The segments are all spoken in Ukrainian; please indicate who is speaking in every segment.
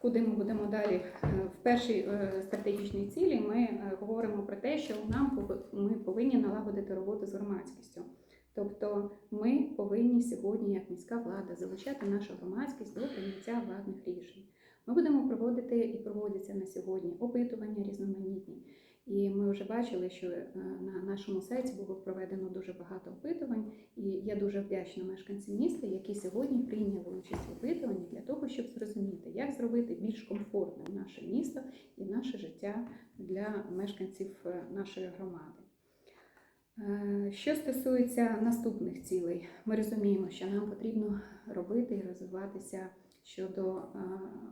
Speaker 1: куди ми будемо далі. Е, В першій е, стратегічній цілі ми е, говоримо про те, що нам ми повинні налагодити роботу з громадськістю. Тобто ми повинні сьогодні, як міська влада, залучати нашу громадськість до прийняття владних рішень. Ми будемо проводити і проводяться на сьогодні опитування різноманітні. І ми вже бачили, що е, на нашому сайті було проведено дуже багато опитувань, і я дуже вдячна мешканцям міста, які сьогодні прийняли участь в опитуванні для того, щоб зрозуміти, як зробити більш комфортним наше місто і наше життя для мешканців е, нашої громади. Е, Що стосується наступних цілей, ми розуміємо, що нам потрібно робити і розвиватися щодо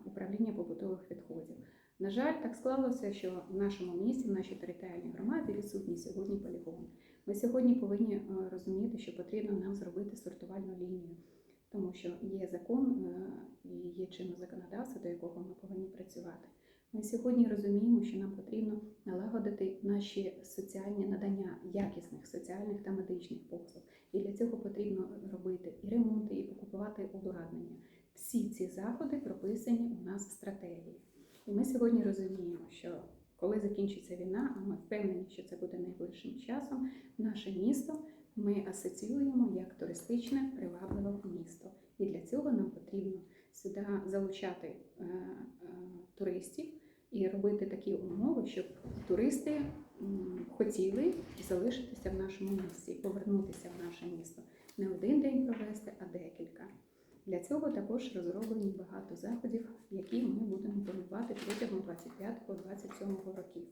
Speaker 1: управління побутових відходів. На жаль, так склалося, що в нашому місті, в нашій територіальній громаді відсутній сьогодні полігон. Ми сьогодні повинні е, розуміти, що потрібно нам зробити сортувальну лінію, тому що є закон е, і є чинне законодавство, до якого ми повинні працювати. Ми сьогодні розуміємо, що нам потрібно налагодити наші соціальні надання якісних соціальних та медичних послуг. І для цього потрібно робити і ремонти, і купувати обладнання. Всі ці заходи прописані у нас в стратегії. І ми сьогодні розуміємо, що коли закінчиться війна, а ми впевнені, що це буде найближчим часом, наше місто ми асоціюємо як туристичне привабливе місто. І для цього нам потрібно сюди залучати е, е, туристів і робити такі умови, щоб туристи м, хотіли залишитися в нашому місті, повернутися в наше місто. Не один день провести, а декілька. Для цього також розроблені багато заходів, які ми будемо планувати протягом 25-27 років.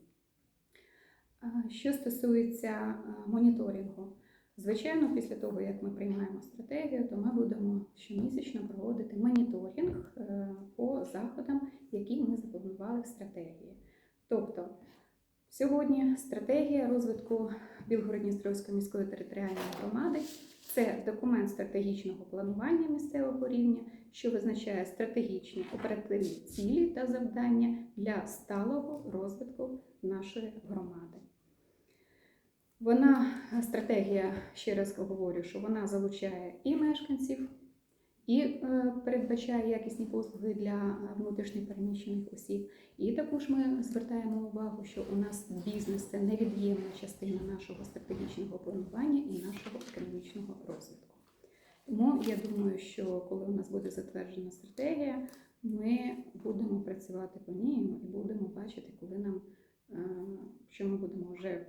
Speaker 1: Що стосується моніторингу, звичайно, після того, як ми приймаємо стратегію, то ми будемо щомісячно проводити моніторинг е, по заходам, які ми запланували в стратегії. Тобто, сьогодні стратегія розвитку Білгород-Дністровської міської територіальної громади це документ стратегічного планування місцевого рівня, що визначає стратегічні оперативні цілі та завдання для сталого розвитку нашої громади. Вона стратегія, ще раз говорю, що вона залучає і мешканців, і е, передбачає якісні послуги для е, внутрішньопереміщених осіб. І також ми звертаємо увагу, що у нас бізнес це невід'ємна частина нашого стратегічного планування і нашого економічного розвитку. Тому я думаю, що коли у нас буде затверджена стратегія, ми будемо працювати по ній і будемо бачити, коли нам е, що ми будемо вже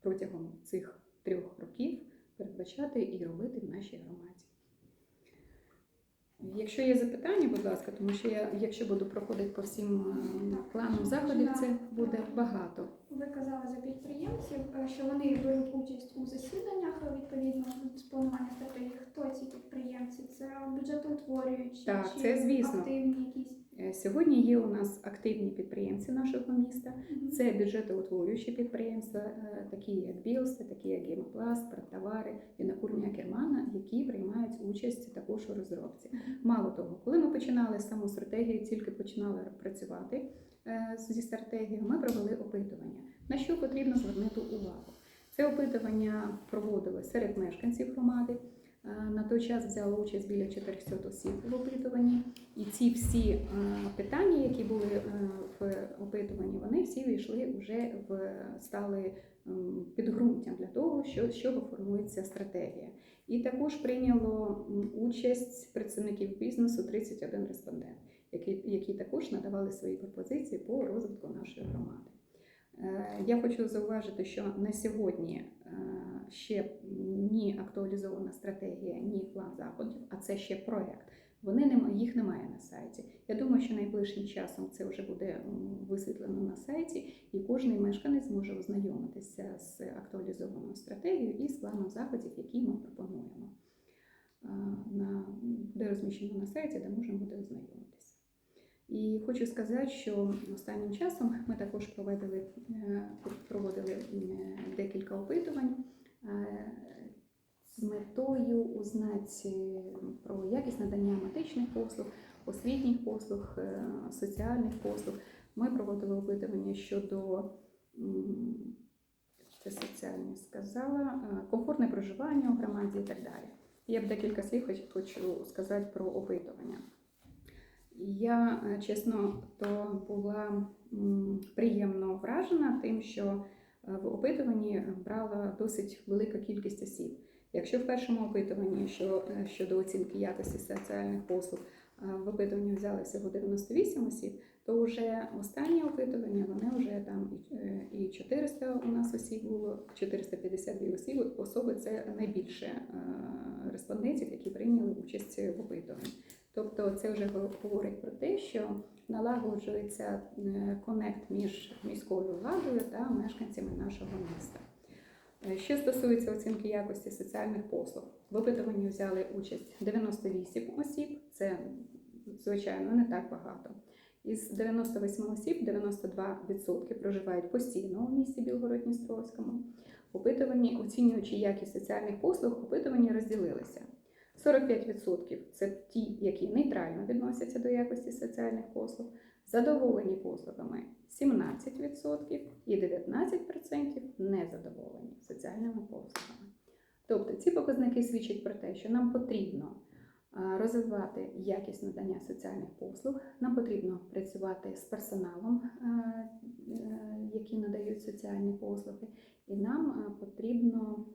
Speaker 1: протягом цих трьох років передбачати і робити в нашій громаді. Якщо є запитання, будь ласка, тому що я, якщо буду проходити по всім е, планам заходів, це буде багато.
Speaker 2: Ви казали за підприємців, е, що вони беруть участь у засіданнях е, відповідно з планування стратегії. Хто ці підприємці? Це бюджетоутворюючі
Speaker 1: Так,
Speaker 2: чи
Speaker 1: це звісно.
Speaker 2: активні якісь?
Speaker 1: Е, Сьогодні є у нас активні підприємці нашого міста. Це бюджетоутворюючі підприємства, е, такі як Білсте, такі як Гемопласт, Партовари, Вінокурня Кермана, які приймають участь також у розробці. Мало того, коли ми починали саму стратегію, тільки починали працювати е, зі стратегією, ми провели опитування. На що потрібно звернути увагу? Це опитування проводилось серед мешканців громади. Е, На той час взяло участь біля 400 осіб в опитуванні, і ці всі е, питання, які були е, в опитуванні, вони всі війшли вже в стали підґрунтям для того, що, з чого формується стратегія. І також прийняло участь представників бізнесу 31 респондент, які, які також надавали свої пропозиції по розвитку нашої громади. Е, Я хочу зауважити, що на сьогодні е, ще ні актуалізована стратегія, ні план заходів, а це ще проект. Вони нема, їх немає на сайті. Я думаю, що найближчим часом це вже буде висвітлено на сайті, і кожен мешканець зможе ознайомитися з актуалізованою стратегією і з планом заходів, які ми пропонуємо. Е, На, буде розміщено на сайті, де можна буде ознайомитися. І хочу сказати, що останнім часом ми також проводили, е, проводили е, декілька опитувань е, з метою узнати про якість надання медичних послуг, освітніх послуг, е, соціальних послуг. Ми проводили опитування щодо це соціальне сказала, е, комфортне проживання у громаді і так далі. Я б декілька слів хочу сказати про опитування. Я е, чесно то була приємно вражена тим, що е, в опитуванні брала досить велика кількість осіб. Якщо в першому опитуванні що, е, щодо оцінки якості соціальних послуг в опитуванні взяли всього 98 осіб, то вже останнє опитування вони вже там і, е, 400 у нас осіб було, 452 осіб, особи це найбільше респондентів, які прийняли участь в опитуванні. Тобто це вже говорить про те, що налагоджується е, конект між міською владою та мешканцями нашого міста. Е, Що стосується оцінки якості соціальних послуг, в опитуванні взяли участь 98 осіб, це звичайно не так багато. Із 98 осіб 92% проживають постійно у місті Білгород-Дністровському. Опитувані, оцінюючи якість соціальних послуг, опитування розділилися. 45% це ті, які нейтрально відносяться до якості соціальних послуг, задоволені послугами 17% і 19% незадоволені соціальними послугами. Тобто ці показники свідчать про те, що нам потрібно розвивати якість надання соціальних послуг, нам потрібно працювати з персоналом, е, які надають соціальні послуги, і нам потрібно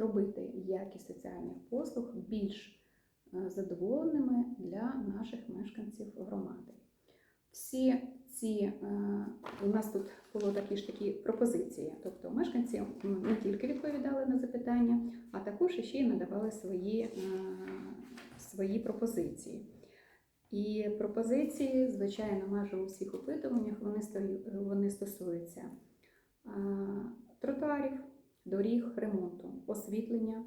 Speaker 1: зробити якість соціальних послуг більш е, задоволеними для наших мешканців громади. Всі ці е, у нас тут було такі ж такі пропозиції. Тобто мешканці не тільки відповідали на запитання, а також ще й надавали свої, е, свої пропозиції. І пропозиції, звичайно, майже у всіх опитуваннях вони, вони стосуються тротуарів, доріг, ремонту, освітлення,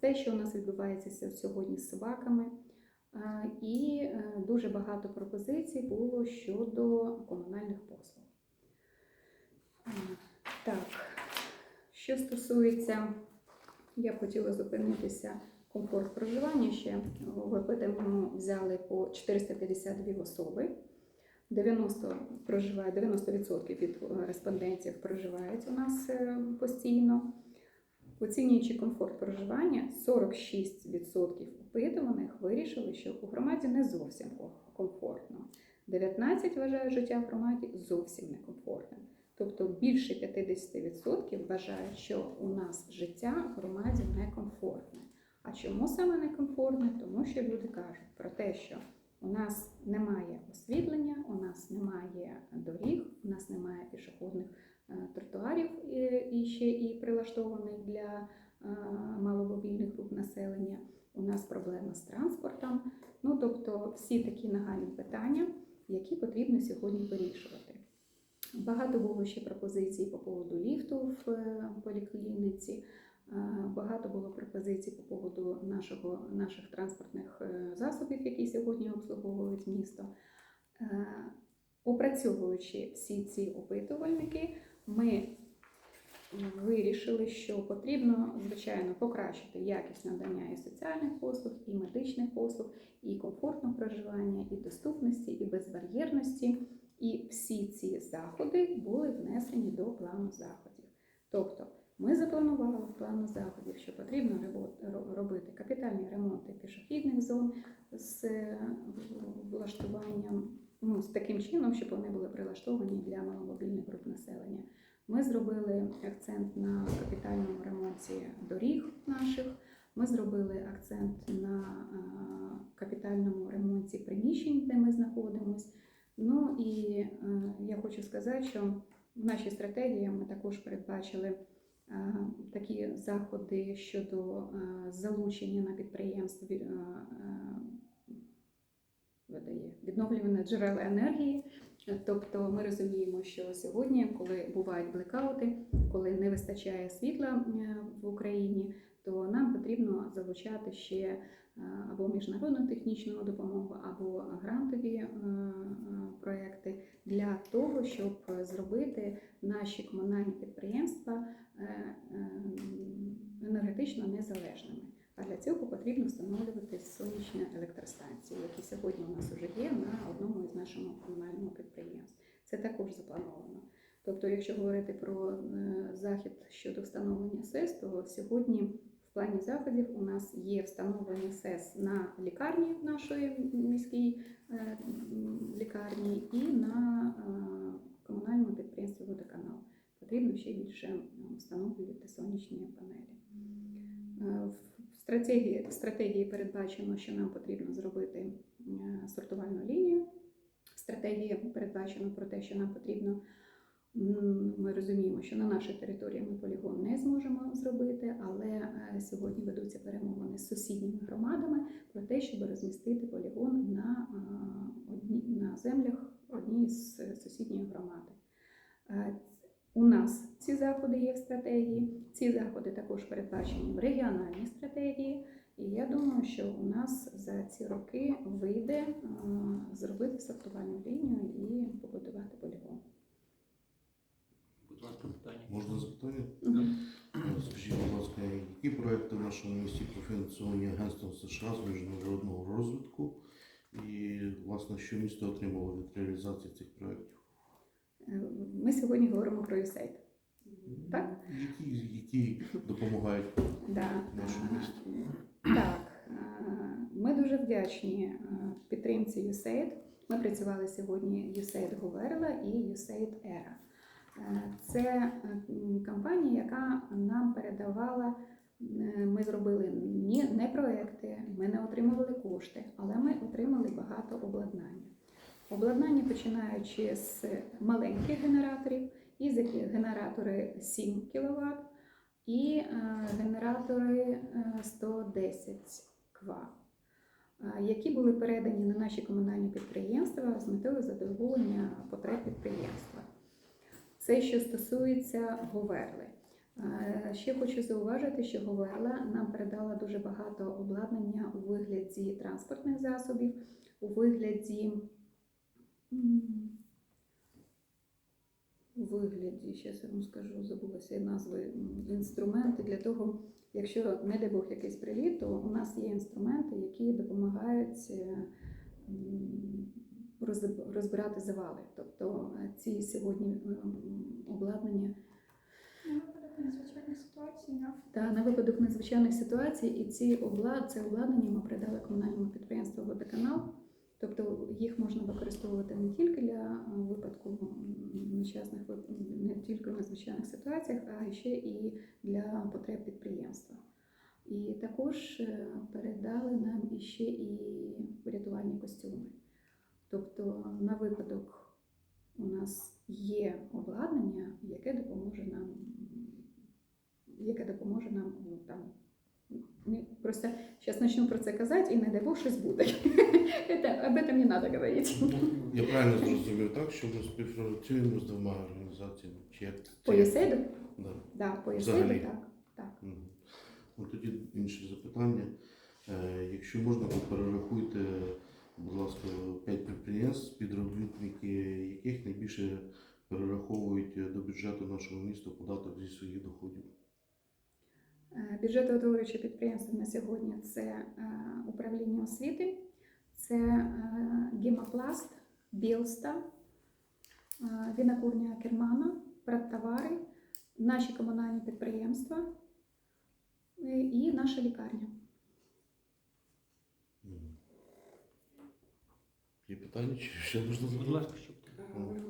Speaker 1: те, що у нас відбувається сьогодні з собаками. І е, дуже багато пропозицій було щодо комунальних послуг. Так, що стосується, я б хотіла зупинитися комфорт проживання ще. В опитуванні взяли по 452 особи. 90 проживає, 90% від е, респондентів проживають у нас е, постійно. Оцінюючи комфорт проживання, 46% опитуваних вирішили, що у громаді не зовсім комфортно. 19 вважають життя в громаді зовсім некомфортним. Тобто більше 50% вважають, що у нас життя в громаді некомфортне. А чому саме некомфортне? Тому що люди кажуть про те, що у нас немає освітлення, у нас немає доріг, у нас немає пішохідних е, тротуарів е, і ще і прилаштованих для е, маломобільних груп населення. У нас проблема з транспортом. Ну тобто всі такі нагальні питання, які потрібно сьогодні вирішувати. Багато було ще пропозицій по поводу ліфту в поліклініці. Е, Багато було пропозицій по поводу нашого, наших транспортних е, засобів, які сьогодні обслуговують місто. Е, Опрацьовуючи всі ці опитувальники, ми вирішили, що потрібно, звичайно, покращити якість надання і соціальних послуг, і медичних послуг, і комфортного проживання, і доступності, і безбар'єрності. І всі ці заходи були внесені до плану заходів. Тобто ми запланували в плану заходів, що потрібно робити капітальні ремонти пішохідних зон з е, влаштуванням, ну, з таким чином, щоб вони були прилаштовані для маломобільних груп населення. Ми зробили акцент на капітальному ремонті доріг наших. Ми зробили акцент на е, капітальному ремонті приміщень, де ми знаходимося. Ну і е, я хочу сказати, що в нашій стратегії ми також передбачили такі заходи щодо е, залучення на підприємств е, е, видає відновлюваних джерел енергії. Тобто ми розуміємо, що сьогодні, коли бувають блекаути, коли не вистачає світла е, в Україні, то нам потрібно залучати ще е, або міжнародну технічну допомогу, або грантові е, е, проекти для того, щоб зробити наші комунальні підприємства енергетично незалежними. А для цього потрібно встановлювати сонячні електростанції, які сьогодні у нас вже є на одному із нашого комунального підприємств. Це також заплановано. Тобто, якщо говорити про захід щодо встановлення СЕС, то сьогодні в плані заходів у нас є встановлення СЕС на лікарні нашої міській е, лікарні і на е, комунальному підприємстві водоканал. Потрібно ще більше встановлювати сонячні панелі. Е, В стратегії, в стратегії передбачено, що нам потрібно зробити сортувальну лінію. В стратегії передбачено про те, що нам потрібно. Ми розуміємо, що на нашій території ми полігон не зможемо зробити, але е, сьогодні ведуться перемовини з сусідніми громадами про те, щоб розмістити полігон на, одні, на землях однієї з сусідньої громади. У нас ці заходи є в стратегії. Ці заходи також передбачені в регіональній стратегії. І я думаю, що у нас за ці роки вийде зробити сортувальну лінію і побудувати полігон.
Speaker 3: Будь ласка, питання.
Speaker 4: Можна запитання?
Speaker 1: Мгм.
Speaker 4: Скажіть, будь ласка, які проекти в нашому місті профінансовані Агентством США з міжнародного розвитку? І, власне, що місто отримало від реалізації цих проєктів?
Speaker 1: Е, Ми сьогодні говоримо про USAID. Так?
Speaker 4: Які, які допомагають
Speaker 1: Да.
Speaker 4: нашому місту?
Speaker 1: Так, е, ми дуже вдячні е, підтримці USAID. Ми працювали сьогодні USAID Говерла і USAID Era. Це е, компанія, яка нам передавала. е, Ми зробили не проекти, ми не отримували кошти, але ми отримали багато обладнання. Обладнання починаючи з маленьких генераторів, яких генератори 7 кВт, і е, генератори е, 110 кВт, які були передані на наші комунальні підприємства з метою задоволення потреб підприємства. Це що стосується Говерли. Ще хочу зауважити, що Говерла нам передала дуже багато обладнання у вигляді транспортних засобів, у вигляді у вигляді, зараз я вам скажу, забулася назви інструменти для того, якщо не дай Бог якийсь приліт, то у нас є інструменти, які допомагають е, розбирати завали. Тобто е, ці сьогодні е, обладнання
Speaker 2: На випадок надзвичайних ситуацій
Speaker 1: та на випадок надзвичайних ситуацій, і ці облад... це обладнання ми передали комунальному підприємству водоканал. Тобто їх можна використовувати не тільки для е, випадку нещасних не тільки в надзвичайних ситуаціях, а ще і для потреб підприємства. І також передали нам іще і рятувальні костюми. Тобто, на випадок у нас є обладнання, яке допоможе нам, яке допоможе нам ну, там. Просто зараз почну про це казати, і не дай Бог щось буде. Это, об этом не треба говорити.
Speaker 4: Я правильно зрозумів так, що ми співпрацюємо з двома організаціями? Чи?
Speaker 1: По ЄСЕДу?
Speaker 4: Да.
Speaker 1: Да, по ЄСЕДу, так. так.
Speaker 4: Ну, тоді інше запитання. Е, Якщо можна, то перерахуйте, будь ласка, п'ять підприємств, співробітники яких найбільше перераховують до бюджету нашого міста податок зі своїх доходів.
Speaker 1: Е, Бюджетоутворююче підприємство на сьогодні це е, управління освіти, це е, Гемопласт, Білста, вінокурня Кермана, Продтовари, наші комунальні підприємства і наша лікарня.
Speaker 4: Є питання, чи ще можна
Speaker 3: Будь ласка, щоб
Speaker 5: Е, Ольга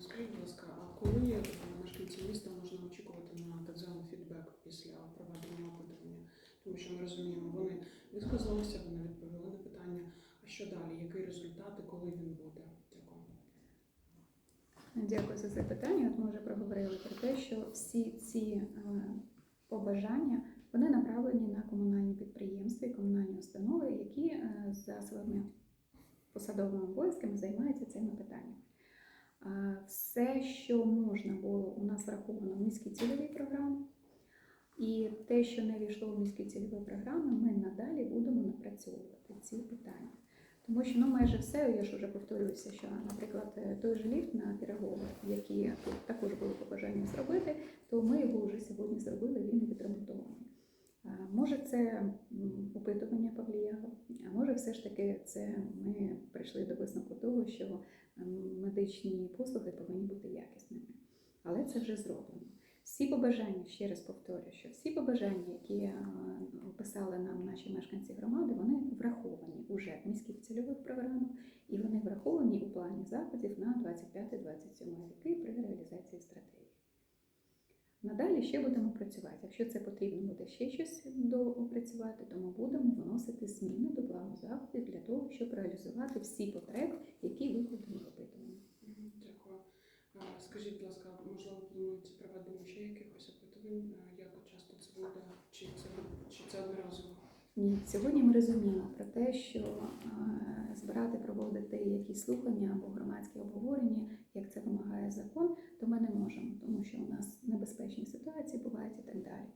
Speaker 5: скажіть, будь ласка, а коли е, мешканці міста можна очікувати на так званий фідбек після проведення опитування? Тому що ми розуміємо, вони висказалися, вони відповіли на питання. А що далі? Який результат і коли він буде? Дякую.
Speaker 1: Дякую за запитання. От ми вже проговорили про те, що всі ці е, побажання вони направлені на комунальні підприємства і комунальні установи, які е, за своїми посадовими обов'язками займаються цими питаннями. Все, що можна було, у нас враховано в міській цільовій програмі. І те, що не війшло в міські цільові програми, ми надалі будемо напрацьовувати ці питання. Тому що ну, майже все, я ж вже повторююся, що, наприклад, е, той же ліфт на Пірогово, який також було побажання зробити, то ми його вже сьогодні зробили, він відремонтований. Може, це опитування повлияло, а може, все ж таки це ми прийшли до висновку того, що медичні послуги повинні бути якісними. Але це вже зроблено. Всі побажання, ще раз повторюю, що всі побажання, які е, описали нам наші мешканці громади, вони враховані уже в міських цільових програмах і вони враховані у плані заходів на 25-27 роки при реалізації стратегії. Надалі ще будемо працювати. Якщо це потрібно буде ще щось доопрацювати, то ми будемо вносити зміни до плану заходів для того, щоб реалізувати всі потреби, які викладені в опитуванні.
Speaker 5: Дякую. Скажіть, будь ласка, можливо, планується проведення ще якихось опитувань? Як часто це буде? Чи це, чи це одноразово?
Speaker 1: Ні, сьогодні ми розуміємо про те, що е, збирати, проводити якісь слухання або громадські обговорення, як це вимагає закон, то ми не можемо, тому що у нас небезпечні ситуації бувають і так далі.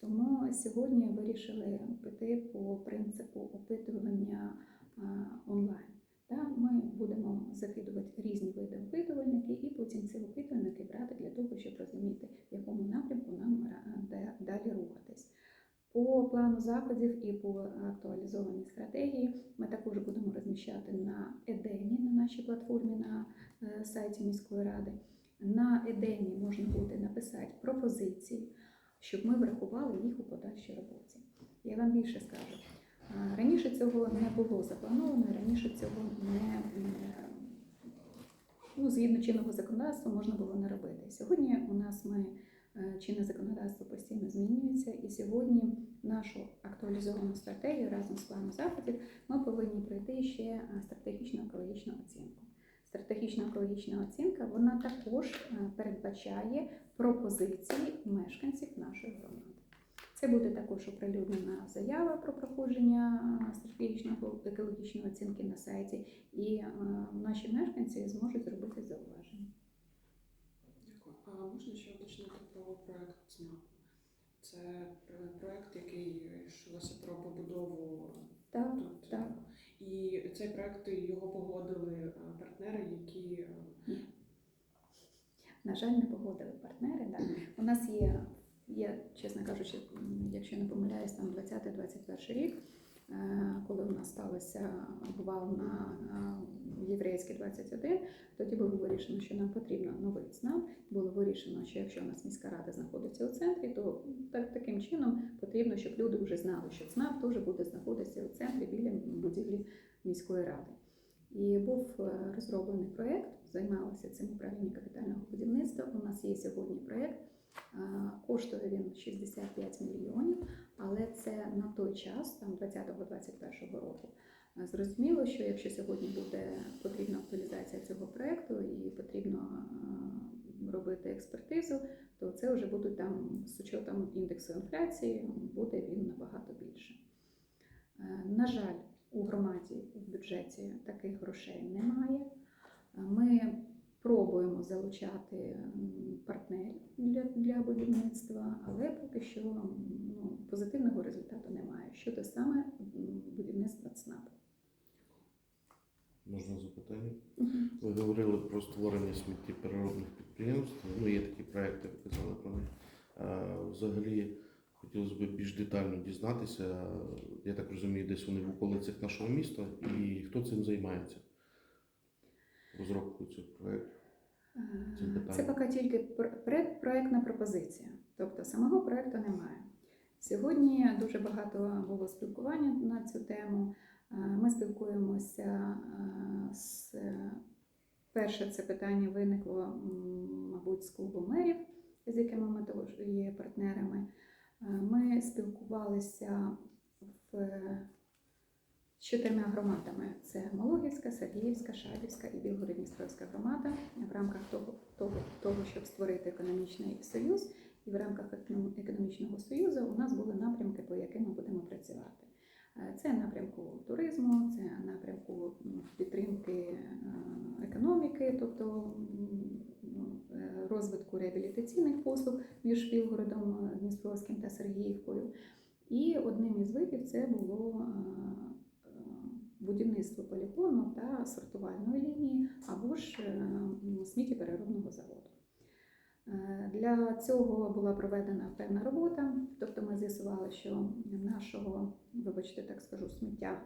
Speaker 1: Тому сьогодні вирішили піти по принципу опитування е, онлайн. Ми будемо закидувати різні види опитувальники, і потім ці опитувальники брати для того, щоб розуміти, в якому напрямку нам е, де- далі рухатись. По плану заходів і по актуалізованій стратегії ми також будемо розміщати на Едемі на нашій платформі на е, сайті міської ради. На Едемі можна буде написати пропозиції, щоб ми врахували їх у подальшій роботі. Я вам більше скажу. е, Раніше цього не було заплановано, раніше цього не е, ну, згідно чинного законодавства можна було не робити. Сьогодні у нас ми чинне законодавство постійно змінюється, і сьогодні нашу актуалізовану стратегію разом з планом заходів ми повинні пройти ще е, стратегічну екологічну оцінку. Стратегічна екологічна оцінка вона також е, передбачає пропозиції мешканців нашої громади. Це буде також оприлюднена заява про проходження е, стратегічної екологічної оцінки на сайті, і е, наші мешканці зможуть зробити зауваження.
Speaker 5: А можна ще уточнити про проект ЦНАП? Це проект, який йшлося про побудову
Speaker 1: Так,
Speaker 5: тут.
Speaker 1: так.
Speaker 5: І цей проект його погодили е, партнери, які е,
Speaker 1: На жаль, не погодили партнери. Да. У нас є, є, чесно кажучи, якщо не помиляюсь, там 20-21 рік, коли у нас сталося обвал на е, єврейській 21, тоді було вирішено, що нам потрібно новий ЦНАП. Було вирішено, що якщо у нас міська рада знаходиться у центрі, то так, таким чином потрібно, щоб люди вже знали, що ЦНАП теж буде знаходитися у центрі біля будівлі міської ради. І був е, розроблений проєкт, займалося цим управління капітального будівництва. У нас є сьогодні проєкт. Е, Коштує він 65 мільйонів, але це на той час, там 20-21 року. Е, Зрозуміло, що якщо сьогодні буде потрібна актуалізація цього проєкту і потрібно е, робити експертизу, то це вже буде там з учетом індексу інфляції, буде він набагато більше. На жаль, у громаді в бюджеті таких грошей немає. Ми пробуємо залучати партнерів для, для будівництва, але поки що ну, позитивного результату немає щодо саме будівництва ЦНАПу.
Speaker 4: Можна запитання? Ви говорили про створення сміттєпереробних підприємств. Ну, є такі проекти, ви казали про них. Взагалі хотілося б більш детально дізнатися. Я так розумію, десь вони в околицях нашого міста, і хто цим займається? Розробкою цього проекту. Це
Speaker 1: Е, поки тільки пр- пре- проектна пропозиція, тобто самого проекту немає. Сьогодні дуже багато було спілкування на цю тему. Е, Ми спілкуємося е, з перше це питання виникло, мабуть, з клубу мерів, з якими ми також є партнерами. Ми спілкувалися в чотирма громадами: це Малогівська, Сергіївська, Шабівська і Білгород-Дністровська громада в рамках того, того, того, щоб створити економічний союз. І в рамках економічного союзу у нас були напрямки, по яким ми будемо працювати. Е, Це напрямку туризму, це напрямку підтримки е, економіки, тобто ну, е, розвитку реабілітаційних послуг між Білгородом, Дністровським та Сергіївкою. І одним із видів це було будівництво полігону та сортувальної лінії або ж е, сміттєпереробного заводу. Е, Для цього була проведена певна робота, тобто ми з'ясували, що нашого, вибачте, так скажу, сміття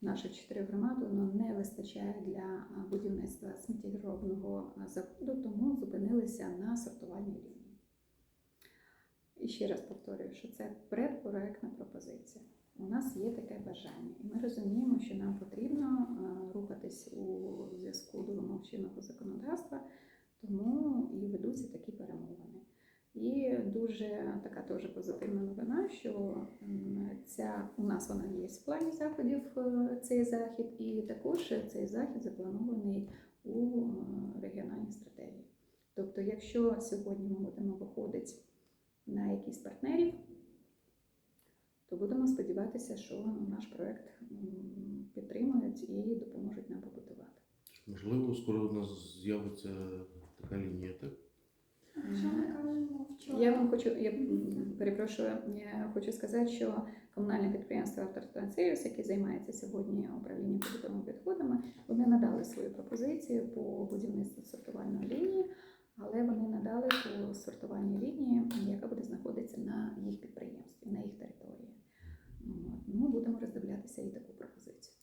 Speaker 1: наших чотирьох громад воно не вистачає для будівництва сміттєпереробного заводу, тому зупинилися на сортувальній лінії. і ще раз повторюю, що це предпроектна пропозиція. У нас є таке бажання, і ми розуміємо, що нам потрібно е, рухатись у зв'язку до вимог чинного законодавства, тому і ведуться такі перемовини. І дуже така теж позитивна новина, що ця у нас вона є в плані заходів е, цей захід, і також цей захід запланований у е, регіональній стратегії. Тобто, якщо сьогодні ми будемо виходити на якісь партнерів, то будемо сподіватися, що наш проект підтримують і допоможуть нам побудувати.
Speaker 4: Можливо, скоро у нас з'явиться така лінія, так?
Speaker 2: Що ми кажемо вчора?
Speaker 1: Я вам хочу, я перепрошую, я хочу сказати, що комунальне підприємство «Автотранссервіс», яке займається сьогодні управлінням побутовими відходами, вони надали свою пропозицію по будівництву сортувальної лінії, але вони надали по сортувальній лінії, яка буде знаходитися на їх підприємстві, на їх території. Ну, будемо роздивлятися і таку пропозицію.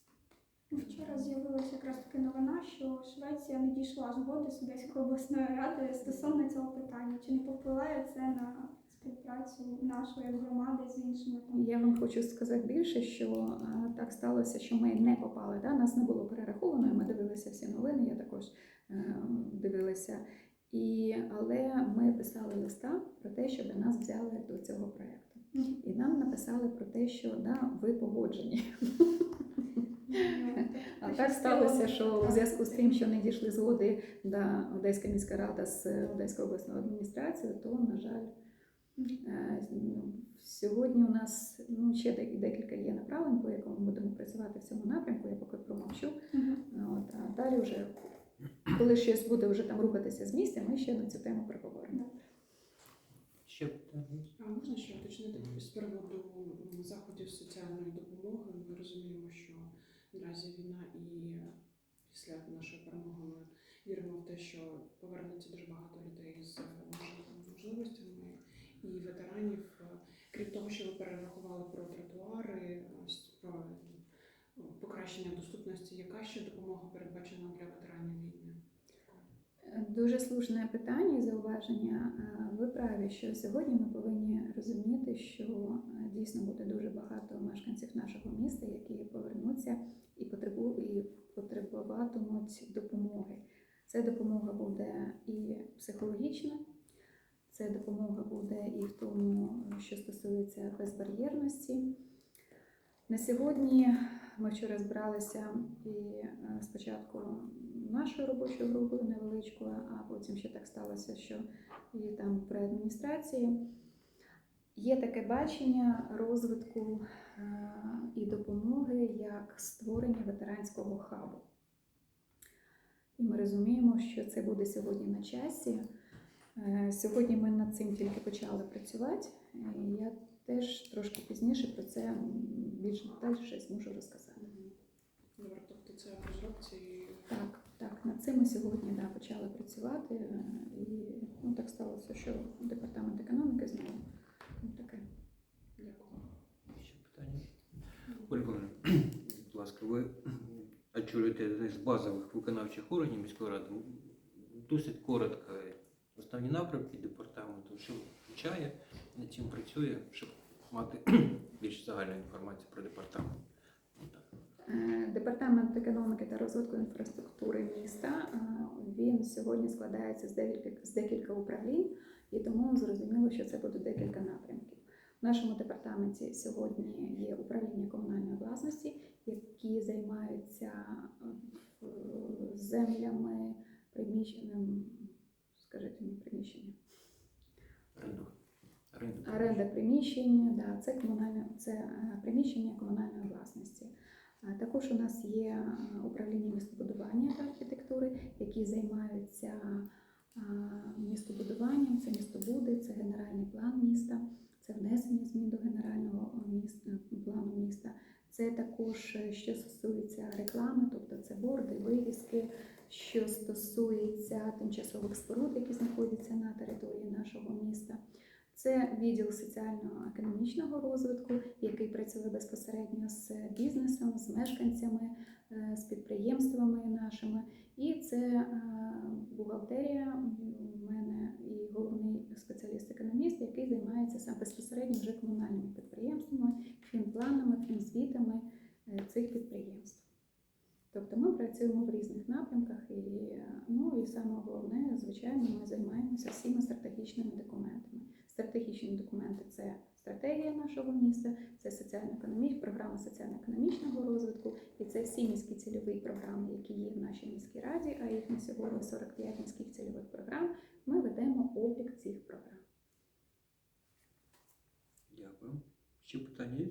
Speaker 2: Вчора з'явилася якраз таки новина, що Швеція не дійшла згоди з Одеською обласною радою стосовно цього питання. Чи не повпливає це на співпрацю нашої громади з іншими?
Speaker 1: Я вам хочу сказати більше, що так сталося, що ми не попали. Да? Нас не було перераховано, і ми дивилися всі новини. Я також е, дивилася. І, але ми писали листа про те, щоб нас взяли до цього проєкту. І нам написали про те, що да, ви погоджені. А так сталося, що у зв'язку з тим, що не дійшли згоди да, Одеська міська рада з Одеською обласною адміністрацією, то, на жаль, е, ну, сьогодні у нас ну, ще декілька є направлень, по якому ми будемо працювати в цьому напрямку, я поки промовчу. От, а далі вже, коли щось буде вже там рухатися з місця, ми ще на цю тему проговоримо.
Speaker 3: Ще питання?
Speaker 5: А можна ще уточнити з приводу заходів соціальної допомоги? Ми розуміємо, що наразі війна і після нашої перемоги ми віримо в те, що повернеться дуже багато людей з можливостями і ветеранів. Крім того, що ви перерахували про тротуари, про е, покращення доступності, яка ще допомога передбачена для ветеранів війни?
Speaker 1: Дуже слушне питання і зауваження. Ви праві, що сьогодні ми повинні розуміти, що е, дійсно буде дуже багато мешканців нашого міста, які повернуться і потребуватимуть допомоги. Це допомога буде і психологічна, це допомога буде і в тому, що стосується безбар'єрності. На сьогодні ми вчора збиралися і е, спочатку нашою робочою групою невеличкою, а потім ще так сталося, що і там при адміністрації. Є таке бачення розвитку е, і допомоги як створення ветеранського хабу. І ми розуміємо, що це буде сьогодні на часі. Е, Сьогодні ми над цим тільки почали працювати. І Я теж трошки пізніше про це більш детальніше зможу розказати.
Speaker 5: Добре, тобто це розробці
Speaker 1: над цим ми сьогодні да, почали працювати. е, І ну, так сталося, що департамент економіки знову таке.
Speaker 5: дякую.
Speaker 3: Ще питання? Ольга будь ласка, ви очолюєте з базових виконавчих органів міської ради. Досить коротко основні напрямки департаменту, що включає, над чим працює, щоб мати більш загальну інформацію про департамент.
Speaker 1: Е, Департамент економіки та розвитку інфраструктури міста е, він сьогодні складається з декілька, з декілька управлінь, і тому зрозуміло, що це буде декілька напрямків. В нашому департаменті сьогодні є управління комунальної власності, які займаються е, землями, приміщенням, скажіть мені приміщення. Оренда приміщень, да, це комунальне це приміщення комунальної власності. Також у нас є е, управління містобудування та архітектури, які займаються містобудуванням, це містобуди, це генеральний план міста, це внесення змін до генерального міста, плану міста. Це також е, що стосується реклами, тобто це борди, вивіски, що стосується тимчасових споруд, які знаходяться на території нашого міста. Це відділ соціально-економічного розвитку, який працює безпосередньо з бізнесом, з мешканцями, е, з підприємствами нашими. І це е, бухгалтерія. У мене і головний спеціаліст-економіст, який займається саме безпосередньо вже комунальними підприємствами, фінпланами, фінзвітами е, цих підприємств. Тобто ми працюємо в різних напрямках, і ну і саме головне, звичайно, ми займаємося всіма стратегічними документами. Стратегічні документи це стратегія нашого міста, це соціально-економічна програма соціально-економічного розвитку, і це всі міські цільові програми, які є в нашій міській раді, а їх на сьогодні 45 міських цільових програм. Ми ведемо облік цих програм.
Speaker 3: Дякую. Ще питання є?